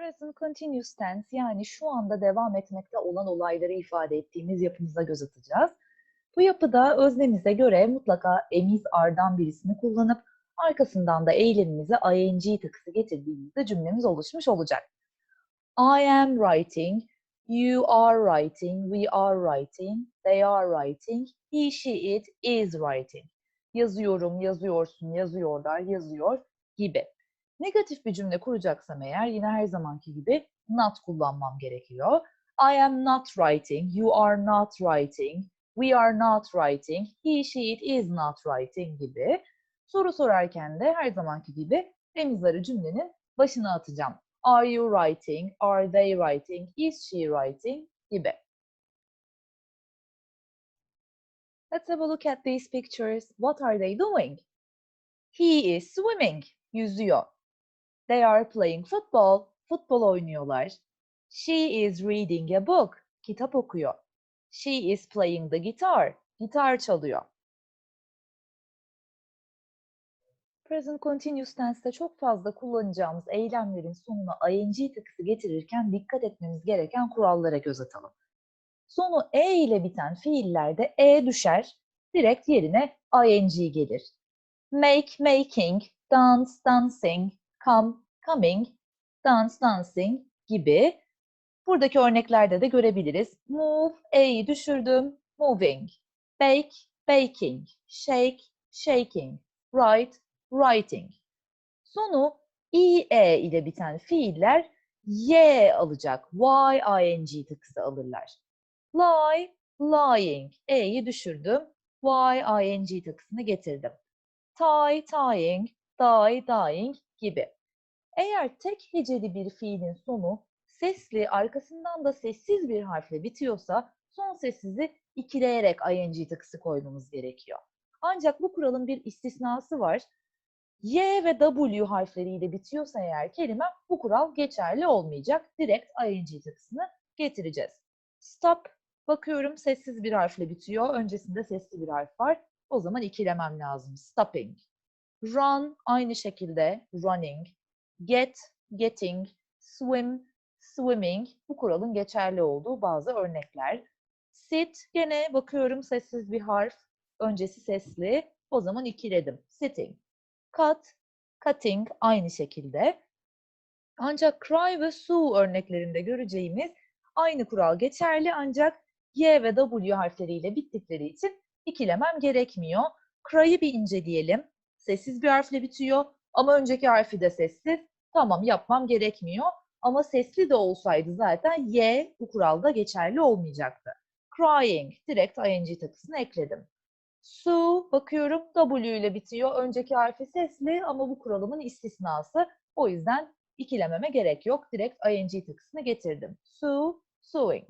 Present continuous tense yani şu anda devam etmekte olan olayları ifade ettiğimiz yapımıza göz atacağız. Bu yapıda öznemize göre mutlaka emiz ardan birisini kullanıp arkasından da eylemimize ing takısı getirdiğimizde cümlemiz oluşmuş olacak. I am writing, you are writing, we are writing, they are writing, he, she, it is writing. Yazıyorum, yazıyorsun, yazıyorlar, yazıyor gibi. Negatif bir cümle kuracaksam eğer yine her zamanki gibi not kullanmam gerekiyor. I am not writing, you are not writing, we are not writing, he, she, it is not writing gibi. Soru sorarken de her zamanki gibi remizleri cümlenin başına atacağım. Are you writing? Are they writing? Is she writing? gibi. Let's have a look at these pictures. What are they doing? He is swimming. Yüzüyor. They are playing football. Futbol oynuyorlar. She is reading a book. Kitap okuyor. She is playing the guitar. Gitar çalıyor. Present continuous tense'te çok fazla kullanacağımız eylemlerin sonuna ing takısı getirirken dikkat etmemiz gereken kurallara göz atalım. Sonu e ile biten fiillerde e düşer, direkt yerine ing gelir. Make, making, dance, dancing, come, coming, dance, dancing gibi. Buradaki örneklerde de görebiliriz. Move, e'yi düşürdüm, moving. Bake, baking. Shake, shaking. Write, writing. Sonu ie ile biten fiiller y alacak. Y, ing tıkısı alırlar. Lie, lying. E'yi düşürdüm. Y, ing tıkısını getirdim. Tie, tying. Die, dying gibi. Eğer tek heceli bir fiilin sonu sesli, arkasından da sessiz bir harfle bitiyorsa son sessizi ikileyerek ing tıkısı koymamız gerekiyor. Ancak bu kuralın bir istisnası var. Y ve W harfleriyle bitiyorsa eğer kelime bu kural geçerli olmayacak. Direkt ing tıkısını getireceğiz. Stop, bakıyorum sessiz bir harfle bitiyor. Öncesinde sesli bir harf var. O zaman ikilemem lazım. Stopping. Run aynı şekilde running. Get, getting. Swim, swimming. Bu kuralın geçerli olduğu bazı örnekler. Sit gene bakıyorum sessiz bir harf. Öncesi sesli. O zaman ikiledim. Sitting. Cut, cutting aynı şekilde. Ancak cry ve sue örneklerinde göreceğimiz aynı kural geçerli ancak Y ve W harfleriyle bittikleri için ikilemem gerekmiyor. Cry'ı bir inceleyelim. Sessiz bir harfle bitiyor ama önceki harfi de sessiz. Tamam yapmam gerekmiyor. Ama sesli de olsaydı zaten Y bu kuralda geçerli olmayacaktı. Crying, direkt ing takısını ekledim. Su, bakıyorum W ile bitiyor. Önceki harfi sesli ama bu kuralımın istisnası. O yüzden ikilememe gerek yok. Direkt ing takısını getirdim. Su, suing.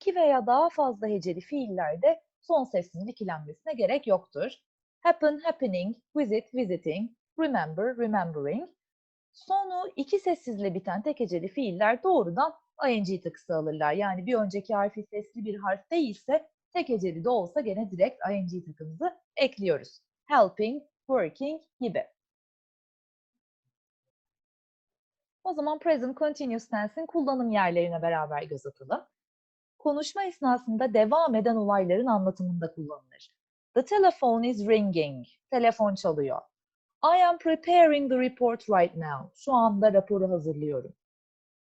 İki veya daha fazla heceli fiillerde son sesinin ikilenmesine gerek yoktur. Happen, happening, visit, visiting, remember, remembering. Sonu iki sessizle biten tek heceli fiiller doğrudan ing takısı alırlar. Yani bir önceki harfi sesli bir harf değilse tek heceli de olsa gene direkt ing takımızı ekliyoruz. Helping, working gibi. O zaman present continuous tense'in kullanım yerlerine beraber göz atalım. Konuşma esnasında devam eden olayların anlatımında kullanılır. The telephone is ringing. Telefon çalıyor. I am preparing the report right now. Şu anda raporu hazırlıyorum.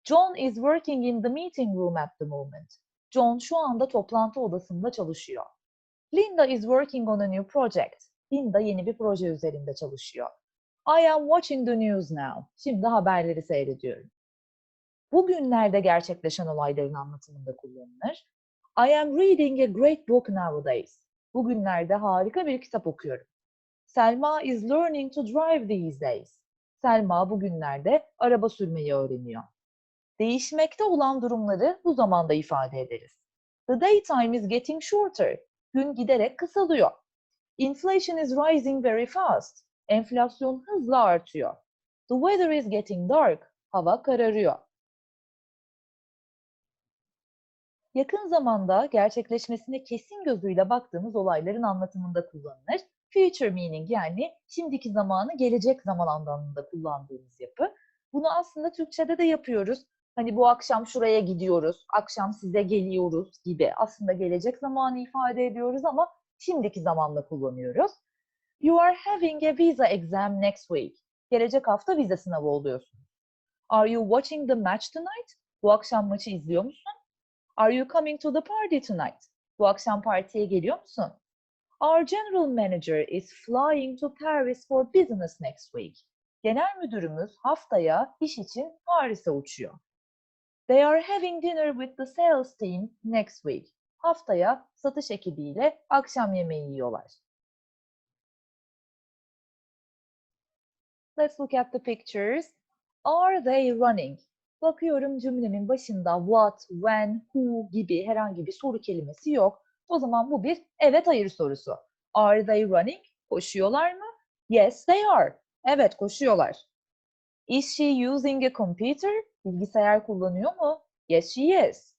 John is working in the meeting room at the moment. John şu anda toplantı odasında çalışıyor. Linda is working on a new project. Linda yeni bir proje üzerinde çalışıyor. I am watching the news now. Şimdi haberleri seyrediyorum. Bugünlerde gerçekleşen olayların anlatımında kullanılır. I am reading a great book nowadays. Bugünlerde harika bir kitap okuyorum. Selma is learning to drive these days. Selma bugünlerde araba sürmeyi öğreniyor. Değişmekte olan durumları bu zamanda ifade ederiz. The daytime is getting shorter. Gün giderek kısalıyor. Inflation is rising very fast. Enflasyon hızla artıyor. The weather is getting dark. Hava kararıyor. Yakın zamanda gerçekleşmesine kesin gözüyle baktığımız olayların anlatımında kullanılır. future meaning yani şimdiki zamanı gelecek zaman anlamında kullandığımız yapı. Bunu aslında Türkçe'de de yapıyoruz. Hani bu akşam şuraya gidiyoruz, akşam size geliyoruz gibi aslında gelecek zamanı ifade ediyoruz ama şimdiki zamanla kullanıyoruz. You are having a visa exam next week. Gelecek hafta vize sınavı oluyorsun. Are you watching the match tonight? Bu akşam maçı izliyor musun? Are you coming to the party tonight? Bu akşam partiye geliyor musun? Our general manager is flying to Paris for business next week. Genel müdürümüz haftaya iş için Paris'e uçuyor. They are having dinner with the sales team next week. Haftaya satış ekibiyle akşam yemeği yiyorlar. Let's look at the pictures. Are they running? Bakıyorum cümlemin başında what, when, who gibi herhangi bir soru kelimesi yok. O zaman bu bir evet hayır sorusu. Are they running? Koşuyorlar mı? Yes, they are. Evet, koşuyorlar. Is she using a computer? Bilgisayar kullanıyor mu? Yes, she is.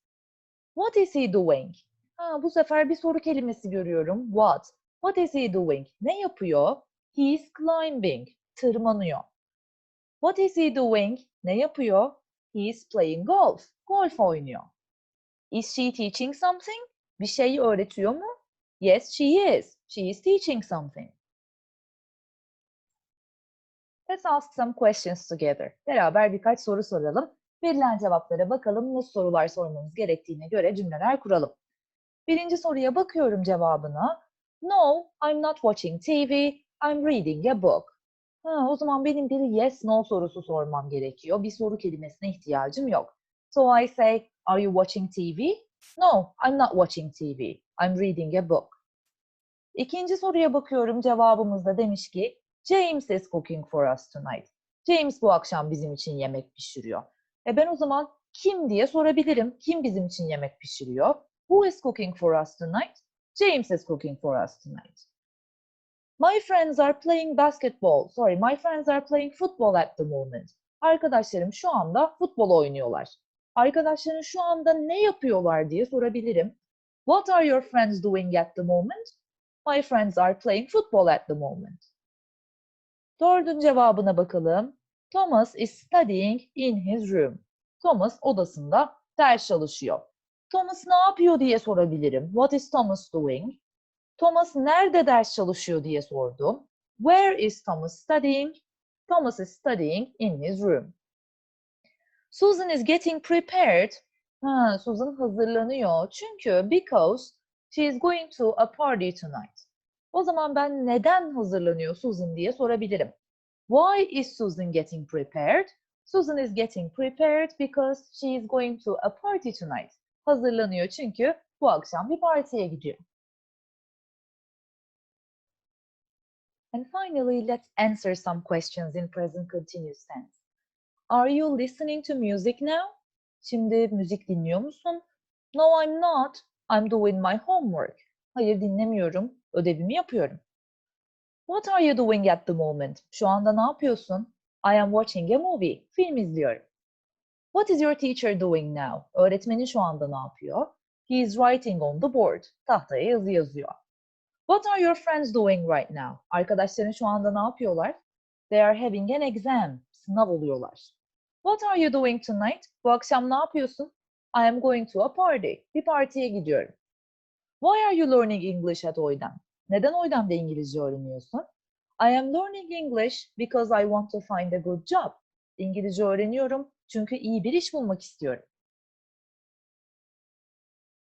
What is he doing? Ha, bu sefer bir soru kelimesi görüyorum. What? What is he doing? Ne yapıyor? He is climbing. Tırmanıyor. What is he doing? Ne yapıyor? He is playing golf. Golf oynuyor. Is she teaching something? Bir şey öğretiyor mu? Yes, she is. She is teaching something. Let's ask some questions together. Beraber birkaç soru soralım. Verilen cevaplara bakalım nasıl sorular sormamız gerektiğine göre cümleler kuralım. Birinci soruya bakıyorum cevabına. No, I'm not watching TV. I'm reading a book. Ha, o zaman benim bir yes no sorusu sormam gerekiyor. Bir soru kelimesine ihtiyacım yok. So I say, are you watching TV? No, I'm not watching TV. I'm reading a book. İkinci soruya bakıyorum cevabımızda demiş ki James is cooking for us tonight. James bu akşam bizim için yemek pişiriyor. E ben o zaman kim diye sorabilirim. Kim bizim için yemek pişiriyor? Who is cooking for us tonight? James is cooking for us tonight. My friends are playing basketball. Sorry, my friends are playing football at the moment. Arkadaşlarım şu anda futbol oynuyorlar. Arkadaşların şu anda ne yapıyorlar diye sorabilirim. What are your friends doing at the moment? My friends are playing football at the moment. Dördün cevabına bakalım. Thomas is studying in his room. Thomas odasında ders çalışıyor. Thomas ne yapıyor diye sorabilirim. What is Thomas doing? Thomas nerede ders çalışıyor diye sordum. Where is Thomas studying? Thomas is studying in his room. Susan is getting prepared. Ha, Susan hazırlanıyor. Çünkü because she is going to a party tonight. O zaman ben neden hazırlanıyor Susan diye sorabilirim. Why is Susan getting prepared? Susan is getting prepared because she is going to a party tonight. Hazırlanıyor çünkü bu akşam bir partiye gidiyor. And finally, let's answer some questions in present continuous tense. Are you listening to music now? Şimdi müzik dinliyor musun? No, I'm not. I'm doing my homework. Hayır dinlemiyorum. Ödevimi yapıyorum. What are you doing at the moment? Şu anda ne yapıyorsun? I am watching a movie. Film izliyorum. What is your teacher doing now? Öğretmenin şu anda ne yapıyor? He is writing on the board. Tahtaya yazı yazıyor. What are your friends doing right now? Arkadaşların şu anda ne yapıyorlar? They are having an exam. Sınav oluyorlar. What are you doing tonight? Bu akşam ne yapıyorsun? I am going to a party. Bir partiye gidiyorum. Why are you learning English at Oydem? Neden Oydem'de İngilizce öğreniyorsun? I am learning English because I want to find a good job. İngilizce öğreniyorum çünkü iyi bir iş bulmak istiyorum.